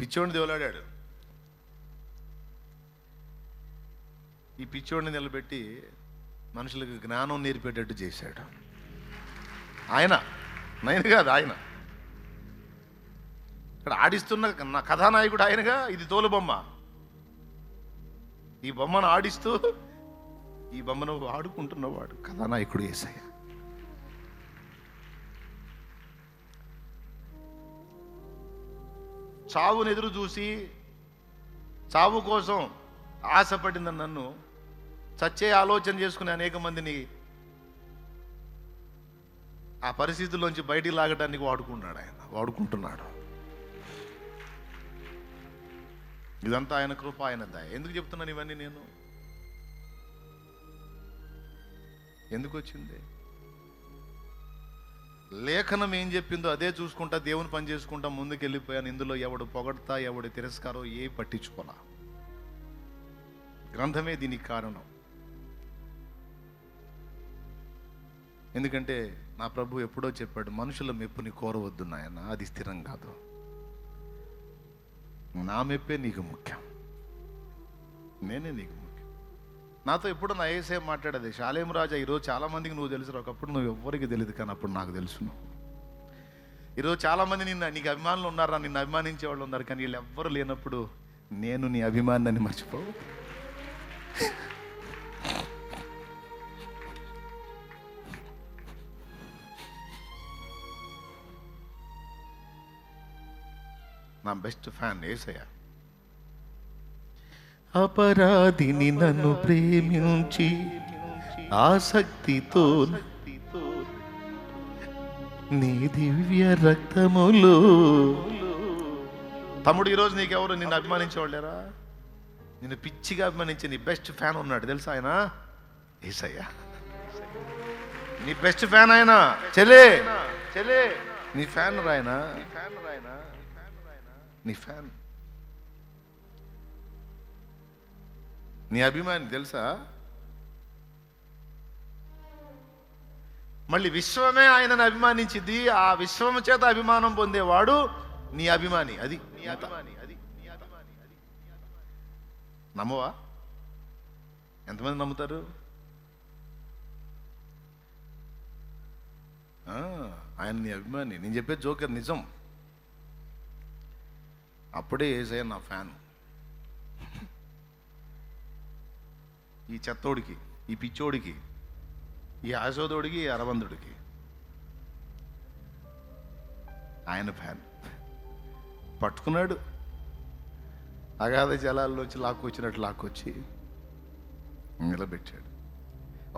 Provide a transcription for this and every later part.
పిచ్చోడిని దేవులాడాడు ఈ పిచ్చోడిని నిలబెట్టి మనుషులకు జ్ఞానం నేర్పేటట్టు చేశాడు. ఆయన నేను కాదు ఆయన. ఇక్కడ ఆడిస్తున్న నా కథానాయకుడు ఆయనగా ఇది తోలు బొమ్మ. ఈ బొమ్మను ఆడిస్తూ ఈ బొమ్మను ఆడుకుంటున్నవాడు కథానాయకుడు ఏసయ్య. చావును ఎదురు చూసి చావు కోసం ఆశపడిన నన్ను చచ్చే ఆలోచన చేసుకునే అనేక మందిని ఆ పరిస్థితుల్లోంచి బయటికి లాగడానికి వాడుకున్నాడు ఆయన వాడుకుంటున్నాడు. ఇదంతా ఆయన కృప ఆయన దయ. ఎందుకు చెప్తున్నాను ఇవన్నీ నేను? ఎందుకు వచ్చింది? లేఖనం ఏం చెప్పిందో అదే చూసుకుంటా దేవుని పని చేసుకుంటా ముందుకు వెళ్ళిపోయాను ఇందులో ఎవడు పొగడతా ఎవడు తిరస్కారో ఏ పట్టించుకోలా. గ్రంథమే దీనికి కారణం. ఎందుకంటే నా ప్రభు ఎప్పుడో చెప్పాడు మనుషుల మెప్పుని కోరవద్దు నాయన అది స్థిరం కాదు. నా మెప్పే నీకు ముఖ్యం. నేనే నీకు ముఖ్యం. నాతో ఎప్పుడు నా ఏసే మాట్లాడేది. శాలేం రాజా ఈరోజు చాలా మందికి నువ్వు తెలుసు. ఒకప్పుడు నువ్వు ఎవ్వరికి తెలియదు కానీ అప్పుడు నాకు తెలుసు ఈరోజు చాలామంది నిన్న నీకు అభిమానులు ఉన్నారా? నిన్ను అభిమానించే వాళ్ళు ఉన్నారు కానీ వీళ్ళు ఎవ్వరు లేనప్పుడు నేను నీ అభిమానాన్ని మర్చిపోవు. నా బెస్ట్ ఫ్యాన్ ఏసయ్య. అపరాధిని నన్ను ప్రేమించి ఆసక్తితో నీ దివ్య రక్తములు తమ్ముడు ఈరోజు నీకెవరు? నిన్ను అభిమానించేవాళ్ళేరా? నిన్ను పిచ్చిగా అభిమానించే నీ బెస్ట్ ఫ్యాన్ ఉన్నాడు తెలుసా ఆయన? ఏసయ్య. నీ బెస్ట్ ఫ్యాన్ ఆయన. చెలే చెలే నీ ఫ్యాన్ రాయనా నీ ఫ్యాన్ నీ నీ అభిమాని తెలుసా? మళ్ళీ విశ్వమే ఆయనను అభిమానించింది. ఆ విశ్వం చేత అభిమానం పొందేవాడు నీ అభిమాని. అది నీ అభిమాని అది నీ అభిమాని. అది నమ్మవా? ఎంతమంది నమ్ముతారు? ఆయన నీ అభిమాని. నేను చెప్పే జోకర్ నిజం. అప్పుడే ఏజయ్య నా ఫ్యాన్. ఈ చెత్తోడికి ఈ పిచ్చోడికి ఈ ఆశోదోడికి ఈ అరవందుడికి. ఆయన ఫ్యాన్. పట్టుకున్నాడు. అగాధ జలాల్లోంచి లాక్కొచ్చినట్టు లాక్కొచ్చి నిలబెట్టాడు.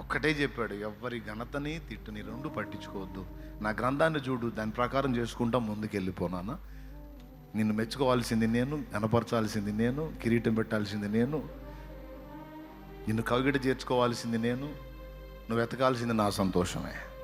ఒక్కటే చెప్పాడు ఎవ్వరి ఘనతని తిట్టుని రెండు పట్టించుకోవద్దు. నా గ్రంథాన్ని చూడు దాని ప్రకారం చేసుకుంటా ముందుకు వెళ్ళిపోనానా నిన్ను మెచ్చుకోవాల్సింది నేను కనపరచాల్సింది నేను కిరీటం పెట్టాల్సింది నేను నిన్ను కవిగడ చేర్చుకోవాల్సింది నేను నువ్వు వెతకాల్సింది నా సంతోషమే.